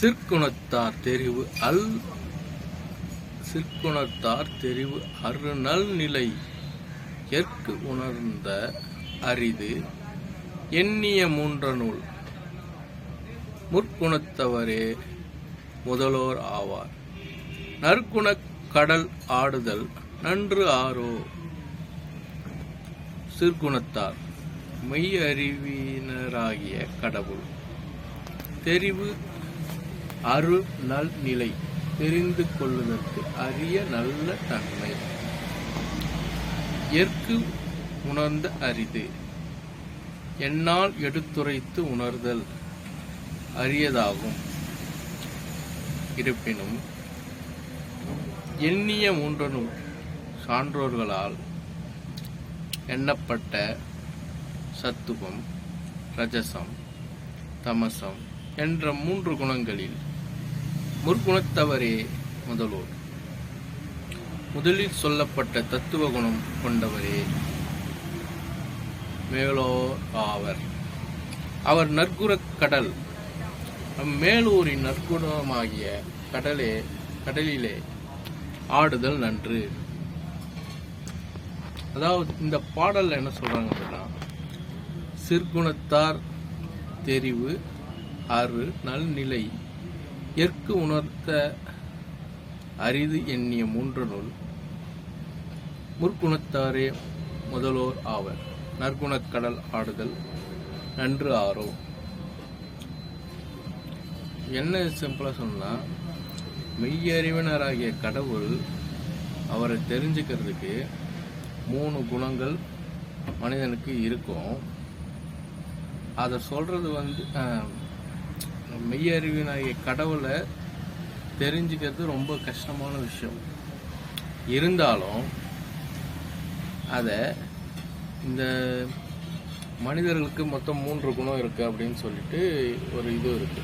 சிற்குணத்தார் தெரிவு அல் சிற்குணத்தார் தெரிவு அருநல் நிலை எற்கு உணர்ந்த அரிது எண்ணிய மூன்ற நூல். முற்குணத்தவரே முதலோர் ஆவார். நற்குணக் கடல் ஆடுதல் நன்று ஆரோ. சிற்குணத்தார் மெய் அறிவினராகிய கடவுள். தெரிவு அரு நல் நிலை தெரிந்து கொள்வதற்கு அரிய நல்ல தன்மை. எற்கு உணர்ந்த அரிது. என்னால் எடுத்துரைத்து உணர்தல் அரியதாகும். இருப்பினும் எண்ணிய மூன்றனும் சான்றோர்களால் எண்ணப்பட்ட சத்துவம் ரஜசம் தமசம் என்ற மூன்று குணங்களில் முற்குணத்தவரே முதல்வர் முதலில் சொல்லப்பட்ட தத்துவ குணம் கொண்டவரே மேலோர் ஆவர். அவர் நற்குறக் கடல். மேலூரின் நற்குணமாகிய கடலே கடலிலே ஆடுதல் நன்று. அதாவது இந்த பாடலில் என்ன சொல்கிறாங்க அப்படின்னா சிற்குணத்தார் தெரிவு அரு நல்நிலை. எற்கு உணர்த்த அரிது எண்ணிய மூன்று நூல் முற்குணத்தாரே முதலோர் ஆவர் நற்குணக் கடல் ஆடுதல் நன்று ஆரோ. என்ன சிம்பிளாக சொன்னால் மெய்யறிவினராகிய கடவுள் அவரை தெரிஞ்சுக்கிறதுக்கு மூணு குணங்கள் மனிதனுக்கு இருக்கும். அதை சொல்கிறது வந்து ஆஹ், மெய்யறிவினாகிய கடவுளை தெரிஞ்சுக்கிறது ரொம்ப கஷ்டமான விஷயம். இருந்தாலும் அதை இந்த மனிதர்களுக்கு மொத்தம் மூன்று குணம் இருக்கு அப்படின்னு சொல்லிட்டு ஒரு இது இருக்கு.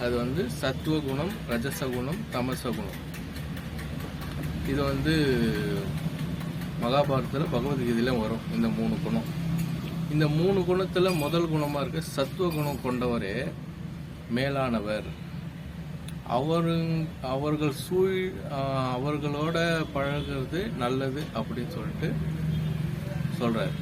அது வந்து சத்துவ குணம் ரஜச குணம் தமச குணம். இது வந்து மகாபாரதத்தில் பகவத்கீதையில் வரும் இந்த மூணு குணம். இந்த மூணு குணத்தில் முதல் குணமாக இருக்க சத்துவ குணம் கொண்டவரே மேலானவர். அவரு அவர்கள் சூழ் அவர்களோட பழகுறது நல்லது அப்படின்னு சொல்லிட்டு சொல்கிறார்